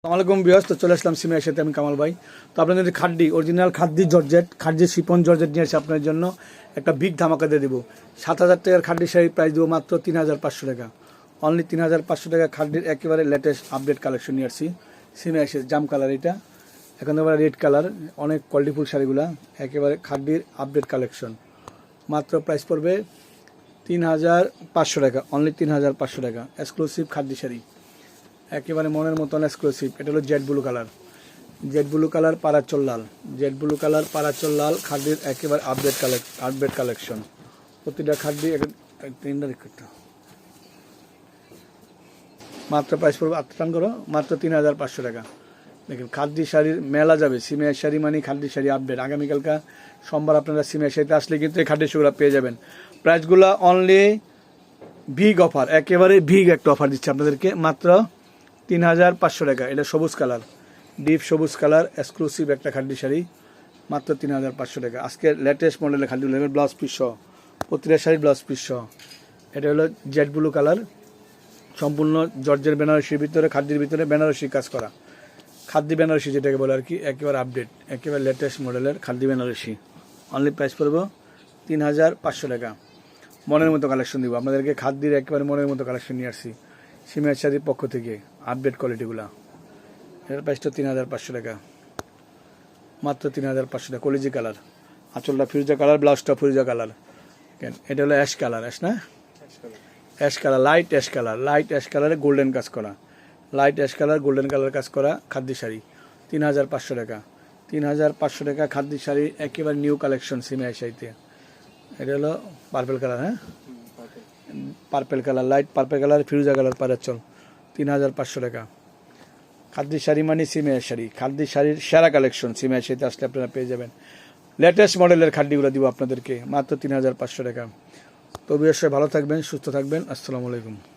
আসসালামাইকুম বিয়স তো চলে আসলাম সিমের সাথে আমি কামাল ভাই। তো আপনাদের khadi original khadi georgette, khadi chiffon georgette নিয়ে এসে আপনার জন্য একটা বিগ ধামাকা দিয়ে দেবো। সাত হাজার টাকার খাড্ডি শাড়ির প্রাইস দেবো মাত্র তিন হাজার পাঁচশো টাকা। অনলি তিন হাজার পাঁচশো টাকা খাড্ডির একেবারে লেটেস্ট আপডেট কালেকশন নিয়ে আসছি। সিমে এসে জাম কালার এটা। এখন এবার রেড কালার অনেক কোয়ালিটিফুল শাড়িগুলা, একেবারে খাড্ডির আপডেট কালেকশন মাত্র প্রাইস পড়বে তিন হাজার পাঁচশো টাকা অনলি তিন হাজার পাঁচশো টাকা এক্সক্লুসিভ খাদ্যি শাড়ি। একেবারে মনের মতন এক্সক্লুসিভ এটা হলো jade blue colour jade blue colour পারাচল লাল। জেড ব্লু কালার পারাচল লাল, খাদ্যের একেবারে আপডেট কালেক আপডেট কালেকশন প্রতিটা খাদ্যি তিনটা মাত্র প্রাইস পড়বে আটটান করো, মাত্র তিন হাজার পাঁচশো টাকা। দেখুন, খাদ্যি শাড়ির মেলা যাবে। সিমের শাড়ি মানে খাদ্যি শাড়ি আপডেট আগামীকালকা সোমবার আপনারা সিমের শাড়িতে আসলে কিন্তু এই খাদ্য শাড়িগুলো পেয়ে যাবেন। প্রাইসগুলো অনলি ভিগ অফার একেবারে ভিগ একটা অফার দিচ্ছে আপনাদেরকে। মাত্র তিন হাজার পাঁচশো টাকা। এটা সবুজ কালার। ডিপ সবুজ কালার এক্সক্লুসিভ একটা খাদ্য শাড়ি, মাত্র তিন হাজার পাঁচশো টাকা। আজকে লেটেস্ট মডেলের খাদ্য লেভেল ব্লাউজ পিস সহ। প্রতিটা শাড়ি ব্লাউজ পিস সহ। এটা হলো জেড ব্লু কালার। সম্পূর্ণ জর্জের বেনারসির ভিতরে, খাদ্যের ভিতরে বেনারসি কাজ করা। খাদ্য বেনারসি যেটাকে বলে আর কি, একেবারে আপডেট একেবারে লেটেস্ট মডেলের খাদ্য বেনারসি। অনলি প্রাইস পড়ব তিন হাজার পাঁচশো টাকা। মনের মতো কালেকশন দিব। আপনাদেরকে খাদ্যের একেবারে মনের মতো কালেকশন নিয়ে আসছি। সিমের শাড়ির পক্ষ থেকে আপডেট কোয়ালিটিগুলো এটার প্রাইসটা তিন হাজার পাঁচশো টাকা। মাত্র তিন হাজার পাঁচশো টাকা। কলিজি কালার আঁচলটা ফিরোজা কালার ব্লাউজটা ফিরোজা কালার কেন? এটা হলো অ্যাশ কালার অ্যাশ না? Ash colour light ash colour light ash কালারে গোল্ডেন কাজ করা। Light ash colour golden colour কাজ করা খাদ্য শাড়ি। তিন হাজার পাঁচশো টাকা। তিন হাজার পাঁচশো টাকা খাদ্য শাড়ি একেবারে নিউ কালেকশন সিমে শাড়িতে এটা হলো পার্পেল কালার হ্যাঁ? Purple colour light purple colour ফিরুজা colour পাড়ার চল তিন হাজার পাঁচশো টাকা। খাদ্য শাড়ি মানে সিমিয়া শাড়ি। খাদ্য শাড়ির সেরা কালেকশন সিমিয়া শাড়িতে আসলে আপনারা পেয়ে যাবেন। লেটেস্ট মডেলের খাদ্যগুলো দিব আপনাদেরকে, মাত্র তিন হাজার পাঁচশো টাকা। তবু অবশ্যই ভালো থাকবেন, সুস্থ থাকবেন, আসসালামু আলাইকুম।